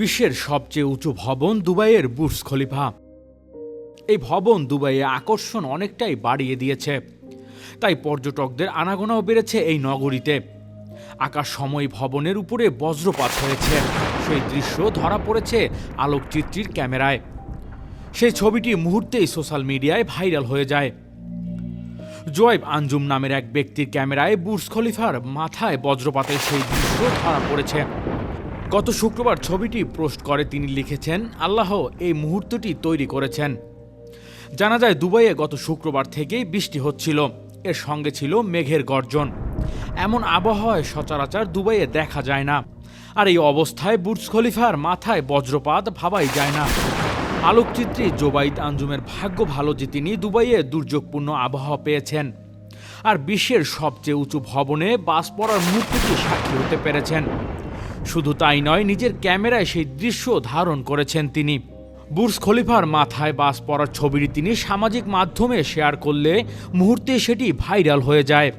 বিশ্বের সবচেয়ে উঁচু ভবন দুবাইয়ের বুর্জ খলিফা। এই ভবন দুবাইয়ে আকর্ষণ অনেকটাই বাড়িয়ে দিয়েছে। তাই পর্যটকদের আনাগোনাও বেড়েছে এই নগরীতে। আকাশ সময় ভবনের উপরে বজ্রপাত হয়েছে। সেই দৃশ্য ধরা পড়েছে আলোকচিত্রীর ক্যামেরায়। সেই ছবিটি মুহূর্তেই সোশ্যাল মিডিয়ায় ভাইরাল হয়ে যায়। জোয়েব আঞ্জুম নামের এক ব্যক্তির ক্যামেরায় বুর্জ খলিফার মাথায় বজ্রপাতের সেই দৃশ্য ধরা পড়েছে। গত শুক্রবার ছবিটি পোস্ট করে তিনি লিখেছেন, আল্লাহ এই মুহূর্তটি তৈরি করেছেন। জানা যায়, দুবাইয়ে গত শুক্রবার থেকেই বৃষ্টি হচ্ছিল। এর সঙ্গে ছিল মেঘের গর্জন। এমন আবহাওয়ায় সচরাচর দুবাইয়ে দেখা যায় না। আর এই অবস্থায় বুর্জ খলিফার মাথায় বজ্রপাত ভাবাই যায় না। আলোকচিত্রী জোবাইদ আঞ্জুমের ভাগ্য ভালো যে তিনি দুবাইয়ে দুর্যোগপূর্ণ আবহাওয়া পেয়েছেন। আর বিশ্বের সবচেয়ে উঁচু ভবনে বাস পড়ার মুহূর্তটি সাক্ষী হতে পেরেছেন। শুধু তাই নয়, নিজের ক্যামেরায় সেই দৃশ্য ধারণ করেছেন তিনি। বুর্স খলিফার মাথায় বাস পড়ার ছবিটি তিনি সামাজিক মাধ্যমে শেয়ার করলে মুহূর্তে সেটি ভাইরাল হয়ে যায়।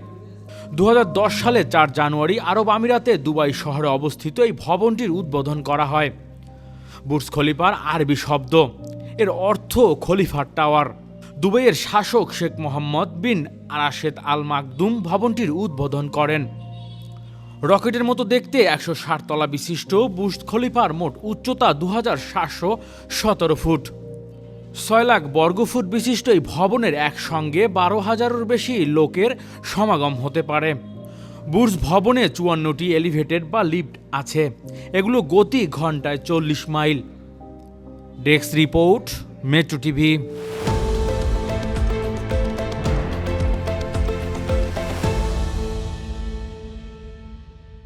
দু হাজার দশ সালে চার জানুয়ারি আরব আমিরাতে দুবাই শহরে অবস্থিত এই ভবনটির উদ্বোধন করা হয়। বুর্স খলিফার আরবি শব্দ। এর অর্থ খলিফার টাওয়ার। দুবাইয়ের শাসক শেখ মোহাম্মদ বিন আরাশেদ আল মাকদুম ভবনটির উদ্বোধন করেন। রকেটের মতো দেখতে একশো ষাট তলা বিশিষ্ট বুর্জ খলিফার মোট উচ্চতা দু সতেরো ফুট। ছয় লাখ বর্গফুট বিশিষ্ট এই ভবনের একসঙ্গে বারো হাজারের বেশি লোকের সমাগম হতে পারে। বুর্জ ভবনে চুয়ান্নটি এলিভেটেড বা লিফট আছে। এগুলো গতি ঘন্টায় চল্লিশ mile. Desk report, metro TV.